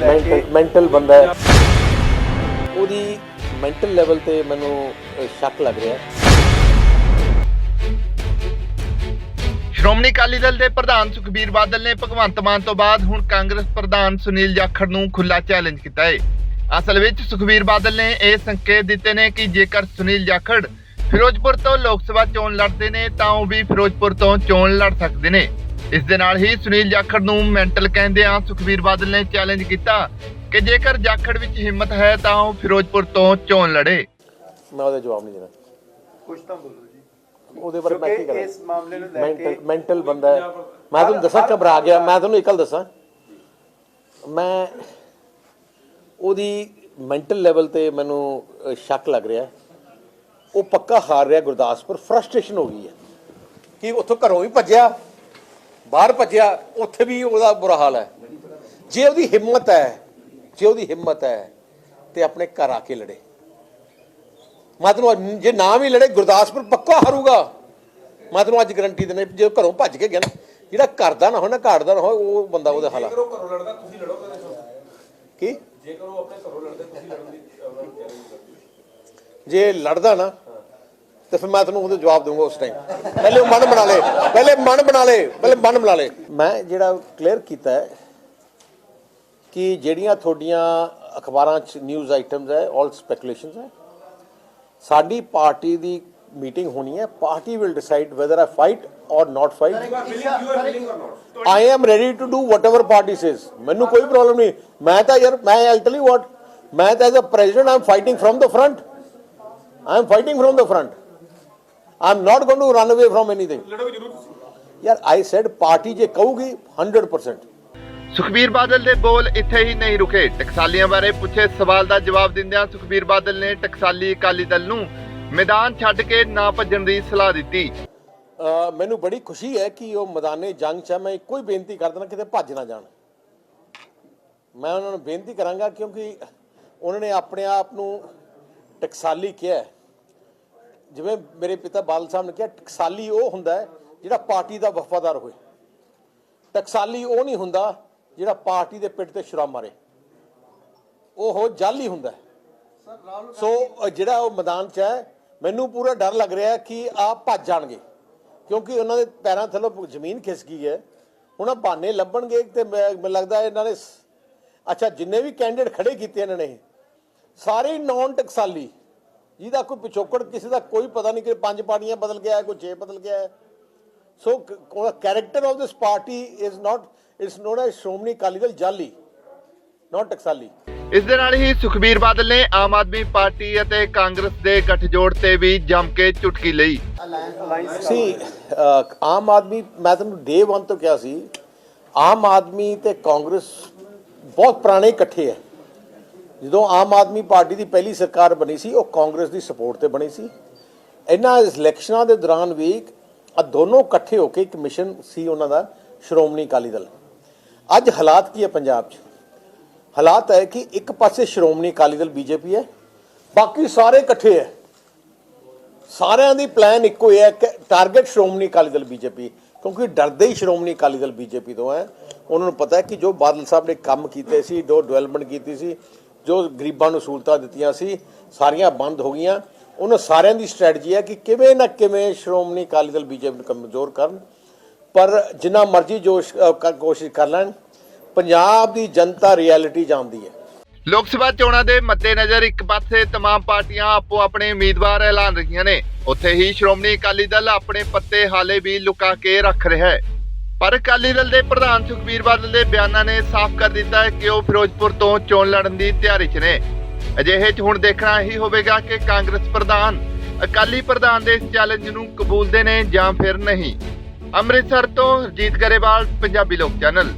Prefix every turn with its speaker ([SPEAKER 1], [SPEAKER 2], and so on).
[SPEAKER 1] Mental ਬੰਦਾ ਹੈ। ਉਹਦੀ ਮੈਂਟਲ ਲੈਵਲ ਤੇ ਮੈਨੂੰ ਸ਼ੱਕ ਲੱਗ ਰਿਹਾ। ਹੈ
[SPEAKER 2] ਸ਼੍ਰੋਮਣੀ ਅਕਾਲੀ ਦਲ ਦੇ ਪ੍ਰਧਾਨ ਸੁਖਬੀਰ ਬਾਦਲ ਨੇ ਭਗਵੰਤ ਮਾਨ ਤੋਂ ਬਾਅਦ ਹੁਣ ਕਾਂਗਰਸ ਪ੍ਰਧਾਨ ਸੁਨੀਲ ਜਾਖੜ ਨੂੰ ਖੁੱਲਾ ਚੈਲੰਜ ਕੀਤਾ ਹੈ ਅਸਲ ਵਿੱਚ ਸੁਖਬੀਰ ਬਾਦਲ ਨੇ ਇਹ ਸੰਕੇਤ ਦਿੱਤੇ ਨੇ ਕਿ ਜੇਕਰ ਸੁਨੀਲ ਜਾਖੜ ਫਿਰੋਜ਼ਪੁਰ ਤੋਂ ਲੋਕ ਸਭਾ ਚੋਣ ਲੜਦੇ ਨੇ ਤਾਂ ਉਹ ਵੀ ਫਿਰੋਜ਼ਪੁਰ ਤੋਂ ਚੋਣ ਲੜ ਸਕਦੇ ਨੇ। ਇਸ ਦੇ ਨਾਲ ਹੀ ਸੁਨੀਲ ਜਾਖੜ ਨੂੰ ਮੈਂਟਲ ਕਹਿੰਦੇ ਆ ਸੁਖਬੀਰ ਬਾਦਲ ਨੇ ਚੈਲੰਜ ਕੀਤਾ ਕਿ ਜੇਕਰ ਜਾਖੜ ਵਿੱਚ ਹਿੰਮਤ ਹੈ ਤਾਂ ਉਹ ਫਿਰੋਜ਼ਪੁਰ ਤੋਂ ਚੋਣ ਲੜੇ।
[SPEAKER 1] ਮੈਂ ਉਹਦਾ ਜਵਾਬ ਨਹੀਂ ਦੇਣਾ।
[SPEAKER 3] ਕੁਝ ਤਾਂ ਬੋਲੋ ਜੀ।
[SPEAKER 1] ਉਹਦੇ ਬਾਰੇ ਮੈਂ ਕੀ ਕਰਾਂ?
[SPEAKER 3] ਇਸ ਮਾਮਲੇ ਨੂੰ ਲੈ ਕੇ
[SPEAKER 1] ਮੈਂਟਲ ਬੰਦਾ ਹੈ। ਮੈਂ ਤੁਹਾਨੂੰ ਦੱਸਾਂ ਘਬਰਾ ਗਿਆ। ਮੈਂ ਤੁਹਾਨੂੰ ਇੱਕ ਗੱਲ ਦੱਸਾਂ। ਮੈਂ ਉਹਦੀ ਮੈਂਟਲ ਲੈਵਲ ਤੇ ਮੈਨੂੰ ਸ਼ੱਕ ਲੱਗ ਰਿਹਾ ਹੈ। ਉਹ ਪੱਕਾ ਹਾਰ ਰਿਹਾ ਗੁਰਦਾਸਪੁਰ। ਫਰਸਟ੍ਰੇਸ਼ਨ ਹੋ ਗਈ ਹੈ। ਕਿ ਉੱਥੋਂ ਘਰੋਂ ਵੀ ਭੱਜਿਆ। ਬਾਹਰ ਭੱਜਿਆ ਉੱਥੇ ਵੀ ਉਹਦਾ ਬੁਰਾ ਹਾਲ ਹੈ। ਜੇ ਉਹਦੀ ਹਿੰਮਤ ਹੈ ਜੇ ਉਹਦੀ ਹਿੰਮਤ ਹੈ ਤੇ ਆਪਣੇ ਘਰ ਆ ਕੇ ਲੜੇ। ਮੈਂ ਤੁਹਾਨੂੰ ਜੇ ਨਾ ਵੀ ਲੜੇ ਗੁਰਦਾਸਪੁਰ ਪੱਕਾ ਹਾਰੂਗਾ। ਮੈਂ ਤੁਹਾਨੂੰ ਅੱਜ ਗਰੰਟੀ ਦਿੰਦਾ ਜੇ ਘਰੋਂ ਭੱਜ ਕੇ ਗਿਆ ਨਾ ਜਿਹੜਾ ਘਰ ਦਾ ਨਾ ਨਾ ਘਾਟ ਦਾ ਨਾ ਹੋਵੇ ਉਹ ਬੰਦਾ ਉਹਦੇ ਹਾਲਾਤ
[SPEAKER 4] ਜੇਕਰ ਉਹ ਘਰੋਂ ਲੜਦਾ ਤੁਸੀਂ ਲੜੋਗੇ ਨਾ
[SPEAKER 1] ਕੀ?
[SPEAKER 4] ਜੇਕਰ ਉਹ ਆਪਣੇ ਘਰੋਂ ਲੜਦੇ ਤੁਸੀਂ ਲੜਨ ਦੀ
[SPEAKER 1] ਜੇ ਲੜਦਾ ਨਾ ਤੇ ਫਿਰ ਮੈਂ ਤੁਹਾਨੂੰ ਉਹਦਾ ਜਵਾਬ ਦਊਂਗਾ ਉਸ ਟਾਈਮ ਪਹਿਲੇ ਉਹ ਮਨ ਬਣਾ ਲੇ ਪਹਿਲੇ ਮਨ ਬਣਾ ਲੇ ਪਹਿਲੇ ਮਨ ਬਣਾ ਲੇ। ਮੈਂ ਜਿਹੜਾ ਕਲੀਅਰ ਕੀਤਾ ਹੈ ਕਿ ਜਿਹੜੀਆਂ ਤੁਹਾਡੀਆਂ ਅਖਬਾਰਾਂ 'ਚ ਨਿਊਜ਼ ਆਈਟਮਸ ਹੈ ਆਲ ਸਪੈਕੂਲੇਸ਼ਨਸ ਹੈ ਸਾਡੀ ਪਾਰਟੀ ਦੀ ਮੀਟਿੰਗ ਹੋਣੀ ਹੈ। Party will decide
[SPEAKER 4] whether I fight or not
[SPEAKER 1] fight I am ready to do whatever party says ਮੈਨੂੰ ਕੋਈ ਪ੍ਰੋਬਲਮ ਨਹੀਂ। ਮੈਂ ਤਾਂ ਯਾਰ ਮੈਂ ਆਈ ਟੈਲ ਯੂ ਵਾਟ ਮੈਂ ਤਾਂ as a president I am fighting from the front I am fighting from the front to run away from anything
[SPEAKER 4] ਲੜੋਗੇ ਜ਼ਰੂਰ ਤੁਸੀਂ
[SPEAKER 1] ਯਾਰ ਆਈ ਸੈਡ ਪਾਰਟੀ ਜੇ ਕਹੂਗੀ 100%
[SPEAKER 2] ਸੁਖਬੀਰ ਬਾਦਲ ਦੇ ਬੋਲ ਇੱਥੇ ਹੀ ਨਹੀਂ ਰੁਕੇ ਟਕਸਾਲੀਆਂ ਬਾਰੇ ਪੁੱਛੇ ਸਵਾਲ ਦਾ ਜਵਾਬ ਦਿੰਦਿਆਂ ਸੁਖਬੀਰ ਬਾਦਲ ਨੇ ਟਕਸਾਲੀ ਅਕਾਲੀ ਦਲ ਨੂੰ ਮੈਦਾਨ ਛੱਡ ਕੇ ਨਾ ਭੱਜਣ ਦੀ ਸਲਾਹ ਦਿੱਤੀ
[SPEAKER 1] ਮੈਨੂੰ ਬੜੀ ਖੁਸ਼ੀ ਹੈ ਕਿ ਉਹ ਮੈਦਾਨੇ ਜੰਗ 'ਚ ਮੈਂ ਇੱਕੋ ਹੀ ਬੇਨਤੀ ਕਰ ਦੇਣਾ ਕਿਤੇ ਭੱਜ ਨਾ ਜਾਣ ਮੈਂ ਉਹਨਾਂ ਨੂੰ ਬੇਨਤੀ ਕਰਾਂਗਾ ਕਿਉਂਕਿ ਉਹਨਾਂ ਨੇ ਆਪਣੇ ਆਪ ਨੂੰ ਟਕਸਾਲੀ ਕਿਹਾ ਹੈ। ਜਿਵੇਂ ਮੇਰੇ ਪਿਤਾ ਬਾਦਲ ਸਾਹਿਬ ਨੇ ਕਿਹਾ ਟਕਸਾਲੀ ਉਹ ਹੁੰਦਾ ਜਿਹੜਾ ਪਾਰਟੀ ਦਾ ਵਫਾਦਾਰ ਹੋਏ। ਟਕਸਾਲੀ ਉਹ ਨਹੀਂ ਹੁੰਦਾ ਜਿਹੜਾ ਪਾਰਟੀ ਦੇ ਪਿੱਠ ਤੇ ਛੁਰਾ ਮਾਰੇ। ਉਹ ਜਾਲੀ ਹੁੰਦਾ ਸੋ ਜਿਹੜਾ ਉਹ ਮੈਦਾਨ 'ਚ ਹੈ ਮੈਨੂੰ ਪੂਰਾ ਡਰ ਲੱਗ ਰਿਹਾ ਕਿ ਆ ਭੱਜ ਜਾਣਗੇ। ਕਿਉਂਕਿ ਉਹਨਾਂ ਦੇ ਪੈਰਾਂ ਥੱਲੋਂ ਜ਼ਮੀਨ ਖਿਸ ਗਈ ਹੈ। ਹੁਣ ਆ ਬਹਾਨੇ ਲੱਭਣਗੇ ਤੇ ਮੈਨੂੰ ਲੱਗਦਾ ਇਹਨਾਂ ਨੇ ਅੱਛਾ ਜਿੰਨੇ ਵੀ ਕੈਂਡੀਡੇਟ ਖੜੇ ਕੀਤੇ ਇਹਨਾਂ ਨੇ ਸਾਰੇ ਨਾਨ ਟਕਸਾਲੀ ਜਿਹਦਾ ਕੋਈ ਪਿਛੋਕੜ ਕਿਸੇ ਦਾ ਕੋਈ ਪਤਾ ਨਹੀਂ ਕਿ ਪੰਜ ਪਾਰਟੀਆਂ ਬਦਲ ਗਿਆ ਹੈ ਕੋਈ ਛੇ ਬਦਲ ਗਿਆ ਹੈ। So character of this party is not it's not a Shiromani Akali Dal ਜਾਲੀ ਨਾਟ ਟਕਸਾਲੀ।
[SPEAKER 2] ਇਸ ਦੇ ਨਾਲ ਹੀ ਸੁਖਬੀਰ ਬਾਦਲ ਨੇ ਆਮ ਆਦਮੀ ਪਾਰਟੀ ਅਤੇ ਕਾਂਗਰਸ ਦੇ ਗੱਠਜੋੜ ਤੇ ਵੀ ਜੰਮ ਕੇ ਚੁਟਕੀ ਲਈ।
[SPEAKER 1] ਸੀ ਆਮ ਆਦਮੀ ਮੈਂ ਤੁਹਾਨੂੰ ਡੇ 1 ਤੋਂ ਕਿਹਾ ਸੀ ਆਮ ਆਦਮੀ ਤੇ ਕਾਂਗਰਸ ਬਹੁਤ ਪੁਰਾਣੇ ਇਕੱਠੇ ਹੈ। ਜਦੋਂ ਆਮ ਆਦਮੀ ਪਾਰਟੀ ਦੀ ਪਹਿਲੀ ਸਰਕਾਰ ਬਣੀ ਸੀ, ਉਹ ਕਾਂਗਰਸ ਦੀ ਸਪੋਰਟ ਤੇ ਬਣੀ ਸੀ। ਇਹਨਾਂ ਇਲੈਕਸ਼ਨਾਂ ਦੇ ਦੌਰਾਨ ਵੀ ਆ ਦੋਨੋਂ ਇਕੱਠੇ ਹੋ ਕੇ ਇੱਕ ਮਿਸ਼ਨ ਸੀ ਉਹਨਾਂ ਦਾ, ਸ਼੍ਰੋਮਣੀ ਅਕਾਲੀ ਦਲ। ਅੱਜ ਹਾਲਾਤ ਕੀ ਹੈ ਪੰਜਾਬ 'ਚ? ਹਾਲਾਤ ਹੈ ਕਿ ਇੱਕ ਪਾਸੇ ਸ਼੍ਰੋਮਣੀ ਅਕਾਲੀ ਦਲ ਬੀਜੇਪੀ ਹੈ, ਬਾਕੀ ਸਾਰੇ ਇਕੱਠੇ ਹੈ। ਸਾਰਿਆਂ ਦੀ ਪਲਾਨ ਇੱਕੋ ਹੀ ਹੈ ਕਿ ਟਾਰਗੇਟ ਸ਼੍ਰੋਮਣੀ ਅਕਾਲੀ ਦਲ ਬੀਜੇਪੀ ਕਿਉਂਕਿ ਡਰਦੇ ਹੀ ਸ਼੍ਰੋਮਣੀ ਅਕਾਲੀ ਦਲ ਬੀਜੇਪੀ ਤੋਂ ਹੈ। ਉਹਨਾਂ ਨੂੰ ਪਤਾ ਹੈ ਕਿ ਜੋ ਬਾਦਲ ਸਾਹਿਬ ਨੇ ਕੰਮ ਕੀਤੇ ਸੀ, ਜੋ ਡਿਵੈਲਪਮੈਂਟ ਕੀਤੀ ਸੀ ਜੋ ਗਰੀਬਾਂ ਨੂੰ ਸਹੂਲਤਾਂ ਦਿੱਤੀਆਂ ਸੀ ਸਾਰੀਆਂ ਬੰਦ ਹੋ ਗਈਆਂ ਉਹਨਾਂ ਸਾਰਿਆਂ ਦੀ ਸਟ੍ਰੈਟਜੀ ਹੈ ਕਿ ਕਿਵੇਂ ਨਾ ਕਿਵੇਂ ਸ਼੍ਰੋਮਣੀ ਅਕਾਲੀ ਦਲ ਬੀਜੇਪੀ ਨੂੰ ਕਮਜ਼ੋਰ ਕਰਨ ਪਰ ਜਿੰਨਾ ਮਰਜ਼ੀ ਜੋਸ਼ ਅ, ਕ- ਕੋਸ਼ਿਸ਼ ਕਰ ਲੈਣ ਪੰਜਾਬ ਦੀ ਜਨਤਾ ਰਿਐਲਿਟੀ ਜਾਣਦੀ ਹੈ
[SPEAKER 2] ਲੋਕ ਸਭਾ ਚੋਣਾਂ ਦੇ ਮੱਦੇਨਜ਼ਰ ਇੱਕ ਪਾਸੇ तमाम ਪਾਰਟੀਆਂ ਆਪੋ ਆਪਣੇ ਉਮੀਦਵਾਰ ਐਲਾਨ ਰਹੀਆਂ ਨੇ ਉੱਥੇ ਹੀ ਸ਼੍ਰੋਮਣੀ ਅਕਾਲੀ ਦਲ ਆਪਣੇ ਪੱਤੇ ਹਾਲੇ ਵੀ ਲੁਕਾ ਕੇ ਰੱਖ ਰਿਹਾ ਹੈ ਪਰ ਅਕਾਲੀ ਦਲ ਦੇ ਪ੍ਰਧਾਨ ਸੁਖਬੀਰ ਬਾਦਲ ਦੇ ਬਿਆਨਾਂ ਨੇ ਸਾਫ਼ ਕਰ ਦਿੱਤਾ ਹੈ ਕਿ ਉਹ ਫਿਰੋਜ਼ਪੁਰ ਤੋਂ ਚੋਣ ਲੜਨ ਦੀ ਤਿਆਰੀ 'ਚ ਨੇ। ਅਜਿਹੇ 'ਚ ਹੁਣ ਦੇਖਣਾ ਹੀ ਹੋਵੇਗਾ ਕਿ ਕਾਂਗਰਸ ਪ੍ਰਧਾਨ ਅਕਾਲੀ ਪ੍ਰਧਾਨ ਦੇ ਇਸ ਚੈਲੰਜ ਨੂੰ ਕਬੂਲਦੇ ਨੇ ਜਾਂ ਫਿਰ ਨਹੀਂ। ਅੰਮ੍ਰਿਤਸਰ ਤੋਂ ਰਜੀਤ ਗਰੇਵਾਲ, ਪੰਜਾਬੀ ਲੋਕ ਚੈਨਲ।